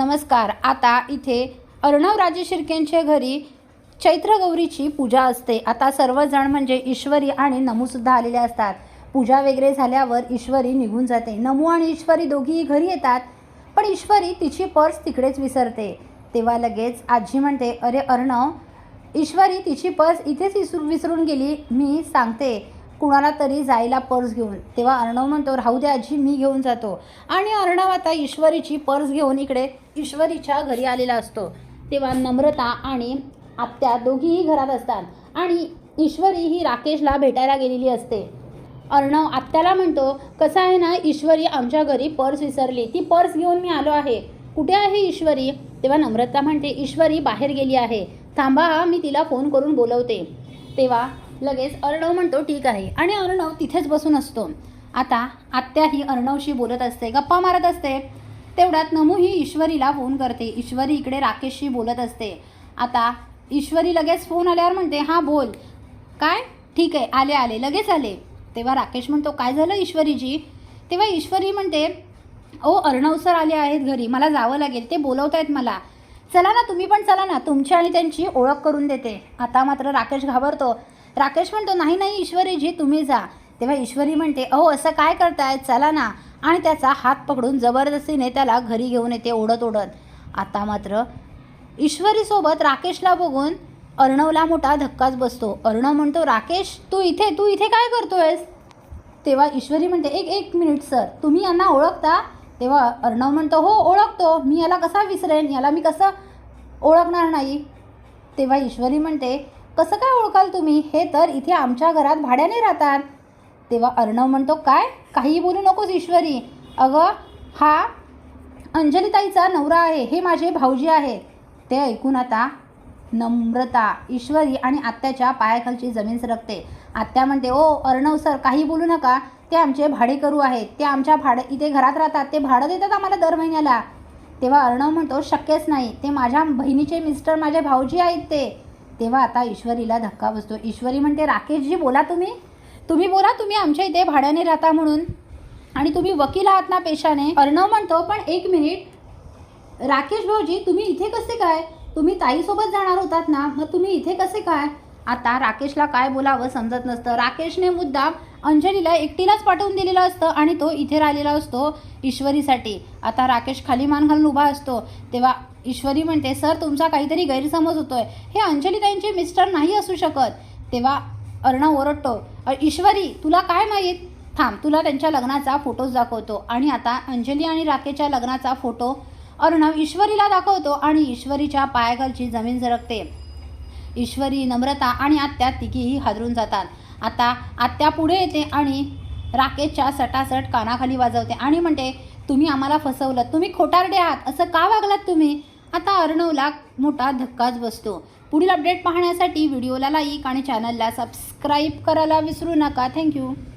नमस्कार. आता इथे अर्णव राजे शिर्केंच्या घरी चैत्र गौरीची पूजा असते. आता सर्वजण म्हणजे ईश्वरी आणि नमूसुद्धा आलेले असतात. पूजा वगैरे झाल्यावर ईश्वरी निघून जाते. नमू आणि ईश्वरी दोघीही घरी येतात पण ईश्वरी तिची पर्स तिकडेच विसरते. तेव्हा लगेच आजी म्हणते अरे अर्णव ईश्वरी तिची पर्स इथेच विसरू विसरून गेली. मी सांगते कुणाला तरी जायला पर्स घेऊन. तेव्हा अर्णव म्हणतो राहू द्या आजी मी घेऊन जातो. आणि अर्णव आता ईश्वरीची पर्स घेऊन इकडे ईश्वरीच्या घरी आलेला असतो. तेव्हा नम्रता आणि आत्या दोघीही घरात असतात आणि ईश्वरी ही राकेशला भेटायला गेलेली असते. अर्णव आत्याला म्हणतो कसं आहे ना ईश्वरी आमच्या घरी पर्स विसरली. ती पर्स घेऊन मी आलो आहे. कुठे आहे ईश्वरी? तेव्हा नम्रता म्हणते ईश्वरी बाहेर गेली आहे. थांबा मी तिला फोन करून बोलवते. तेव्हा लगेच अर्णव म्हणतो ठीक आहे. आणि अर्णव तिथेच बसून असतो. आता आत्या ही अर्णवशी बोलत असते गप्पा मारत असते. तेवढ्यात नमू ही ईश्वरीला फोन करते. ईश्वरी इकडे राकेशशी बोलत असते. आता ईश्वरी लगेच फोन आल्यावर म्हणते हां बोल. काय? ठीक आहे. आले आले. लगेच आले. तेव्हा राकेश म्हणतो काय झालं ईश्वरीजी? तेव्हा ईश्वरी म्हणते ओ अर्णव सर आले आहेत घरी. मला जावं लागेल. ते बोलवत आहेत मला. चला ना तुम्ही पण चला ना. तुमची आणि त्यांची ओळख करून देते. आता मात्र राकेश घाबरतो. राकेश म्हणतो नाही नाही ईश्वरीजी तुम्ही जा. तेव्हा ईश्वरी म्हणते अहो असं काय करताय? चला ना. आणि त्याचा हात पकडून जबरदस्तीने त्याला घरी घेऊन येते ओढत ओढत. आता मात्र ईश्वरीसोबत राकेशला बघून अर्णवला मोठा धक्काच बसतो. अर्णव म्हणतो राकेश तू इथे तू इथे काय करतोयस? तेव्हा ईश्वरी म्हणते एक एक मिनिट सर. तुम्ही यांना ओळखता? तेव्हा अर्णव म्हणतो हो ओळखतो. मी याला कसा विसरेन? याला मी कसं ओळखणार नाही? तेव्हा ईश्वरी म्हणते कसं काय ओळखाल तुम्ही? हे तर इथे आमच्या घरात भाड्याने राहतात. तेव्हा अर्णव म्हणतो काय? काही बोलू नकोस ईश्वरी. अगं हा अंजलीताईचा नवरा आहे. हे माझे भाऊजी आहेत. ते ऐकून आता नम्रता ईश्वरी आणि आत्याच्या पायाखालची जमीन सरकते. आत्या म्हणते ओ अर्णव सर काही बोलू नका. ते आमचे भाडेकरू आहेत. ते आमच्या भाडे इथे घरात राहतात. ते भाडं देतात आम्हाला दर महिन्याला. तेव्हा अर्णव म्हणतो शक्यच नाही. ते माझ्या बहिणीचे मिस्टर माझे भाऊजी आहेत ते. तेव्हा आता ईश्वरीला धक्का बसतो. ईश्वरी म्हणते राकेशजी बोला तुम्ही. तुम्ही बोला तुम्ही आमच्या इथे भाड्याने राहता म्हणून. आणि तुम्ही वकील आहात ना पेशाने. अर्णव म्हणतो पण एक मिनिट. राकेश भाऊजी तुम्ही इथे कसे काय? तुम्ही ताईसोबत जाणार होतात ना. मग तुम्ही इथे कसे काय? आता राकेशला काय बोलावं समजत नसतं. राकेशने मुद्दाम अंजलीला एकटीलाच पाठवून दिलेलं असतं आणि तो इथे राहिलेला असतो ईश्वरीसाठी. आता राकेश खाली मान घालून उभा असतो. तेव्हा ईश्वरी म्हणते सर तुमचा काहीतरी गैरसमज होतोय. हे अंजलीताईंचे मिस्टर नाही असू शकत. तेव्हा अर्णव ओरडतो ईश्वरी तुला काय माहीत? थांब तुला त्यांच्या लग्नाचा फोटोज दाखवतो. आणि आता अंजली आणि राकेशच्या लग्नाचा फोटो अर्णव ईश्वरीला दाखवतो आणि ईश्वरीच्या पायाखालची जमीन झरकते. ईश्वरी नम्रता आणि आत्या तिघीही हादरून जातात. आता आत्या पुढे येते आणि राकेशच्या सटासट कानाखाली वाजवते आणि म्हणते तुम्ही आम्हाला फसवलं. तुम्ही खोटारडे आहात. असं का वागलात तुम्ही? आता अर्णवला मोठा धक्काच बसतो. पुढील अपडेट पाहण्यासाठी व्हिडिओला लाईक आणि चॅनलला सबस्क्राईब करायला विसरू नका. थँक्यू